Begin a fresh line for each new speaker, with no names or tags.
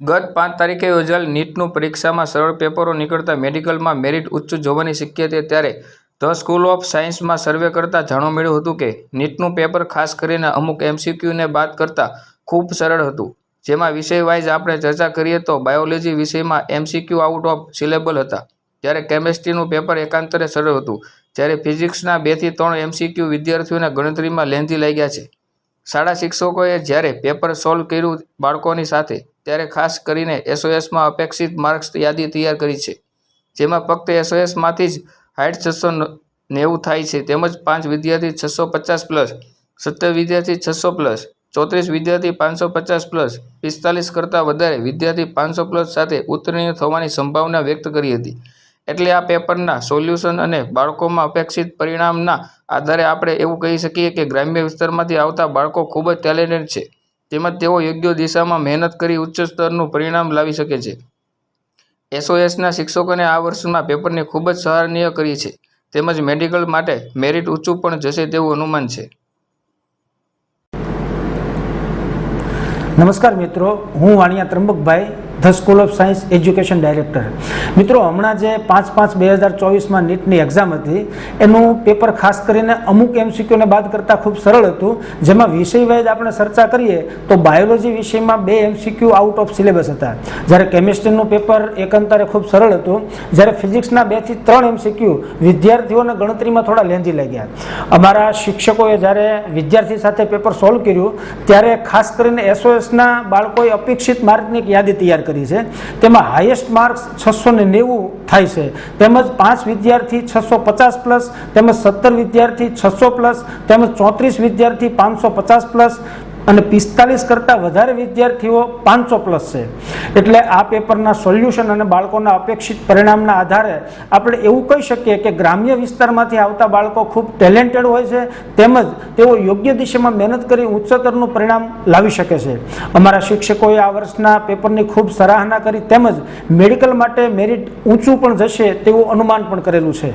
ગત પાંચ તારીખે યોજાયેલ નીટનું પરીક્ષામાં સરળ પેપરો નીકળતા મેડિકલમાં મેરિટ ઉચ્ચ જોવાની શક્યતા ત્યારે ધ સ્કૂલ ઓફ સાયન્સમાં સર્વે કરતાં જાણવા મળ્યું હતું કે નીટનું પેપર ખાસ કરીને અમુક એમસીક્યુને બાદ કરતાં ખૂબ સરળ હતું. જેમાં વિષય વાઇઝ આપણે ચર્ચા કરીએ તો બાયોલોજી વિષયમાં એમસીક્યુ આઉટ ઓફ સિલેબલ હતા. જ્યારે કેમેસ્ટ્રીનું પેપર એકાંતરે સરળ હતું. જ્યારે ફિઝિક્સના બેથી ત્રણ એમસીક્યુ વિદ્યાર્થીઓને ગણતરીમાં લેન્ધી લાગ્યા છે. શાળા શિક્ષકોએ જ્યારે પેપર સોલ્વ કર્યું બાળકોની સાથે ત્યારે ખાસ કરીને એસઓએસમાં અપેક્ષિત માર્ક્સ યાદી તૈયાર કરી છે. જેમાં ફક્ત એસઓએસમાંથી જ હાઈટ છસો નેવું થાય છે. તેમજ પાંચ વિદ્યાર્થી છસો પચાસ પ્લસ, સત્તર વિદ્યાર્થી છસો પ્લસ, ચોત્રીસ વિદ્યાર્થી પાંચસો પચાસ પ્લસ, પિસ્તાલીસ કરતાં વધારે વિદ્યાર્થી પાંચસો પ્લસ સાથે ઉત્તીર્ણ થવાની સંભાવના વ્યક્ત કરી હતી. એટલે આ પેપરના સોલ્યુશન અને બાળકોમાં અપેક્ષિત પરિણામના આધારે આપણે એવું કહી શકીએ કે ગ્રામ્ય વિસ્તારમાંથી આવતા બાળકો ખૂબ જ ટેલેન્ટેડ છે. તેમજ તેઓ યોગ્ય દિશામાં મહેનત કરી ઉચ્ચ સ્તરનું પરિણામ લાવી શકે છે. એસઓએસના શિક્ષકોને આ વર્ષમાં પેપરને ખૂબ જ સરાહનીય કરી છે. તેમજ મેડિકલ માટે મેરિટ ઊંચું પણ જશે તેવું અનુમાન છે.
નમસ્કાર મિત્રો, હું Vaniya Trambakbhai the school of science education director. મિત્રો, હમણાં જે પાંચ પાંચ બે હજાર ચોવીસમાં નીટની એક્ઝામ હતી, એનું પેપર ખાસ કરીને અમુક એમસીક્યુને બાદ કરતાં ખૂબ સરળ હતું. જેમાં વિષયવાઇઝ આપણે ચર્ચા કરીએ, તો બાયોલોજી વિષયમાં બે એમસીક્યુ આઉટ ઓફ સિલેબસ હતા. જ્યારે કેમિસ્ટ્રીનું પેપર એકંતરે ખૂબ સરળ હતું, જ્યારે ફિઝિક્સના બેથી ત્રણ એમસીક્યુ વિદ્યાર્થીઓને ગણતરીમાં થોડા લેંધી લાગ્યા. અમારા શિક્ષકોએ જ્યારે વિદ્યાર્થી સાથે પેપર સોલ્વ કર્યું, ત્યારે ખાસ કરીને એસઓએસના બાળકોએ અપેક્ષિત માર્કની એક યાદી તૈયાર કરી છે. તેમાં હાઈએસ્ટ માર્ક્સ છસો ને નેવું થાય છે. તેમજ પાંચ વિદ્યાર્થી છસો પચાસ પ્લસ તેમજ સત્તર વિદ્યાર્થી છસો પ્લસ તેમજ ચોત્રીસ વિદ્યાર્થી પાંચસો પચાસ પ્લસ અને પિસ્તાલીસ કરતાં વધારે વિદ્યાર્થીઓ પાંચસો પ્લસ છે. એટલે આ પેપરના સોલ્યુશન અને બાળકોના અપેક્ષિત પરિણામના આધારે આપણે એવું કહી શકીએ કે ગ્રામ્ય વિસ્તારમાંથી આવતા બાળકો ખૂબ ટેલેન્ટેડ હોય છે, તેમજ તેઓ યોગ્ય દિશામાં મહેનત કરી ઉચ્ચતરનું પરિણામ લાવી શકે છે. અમારા શિક્ષકોએ આ વર્ષના પેપરની ખૂબ સરાહના કરી, તેમજ મેડિકલ માટે મેરિટ ઊંચું પણ જશે તેવું અનુમાન પણ કરેલું છે.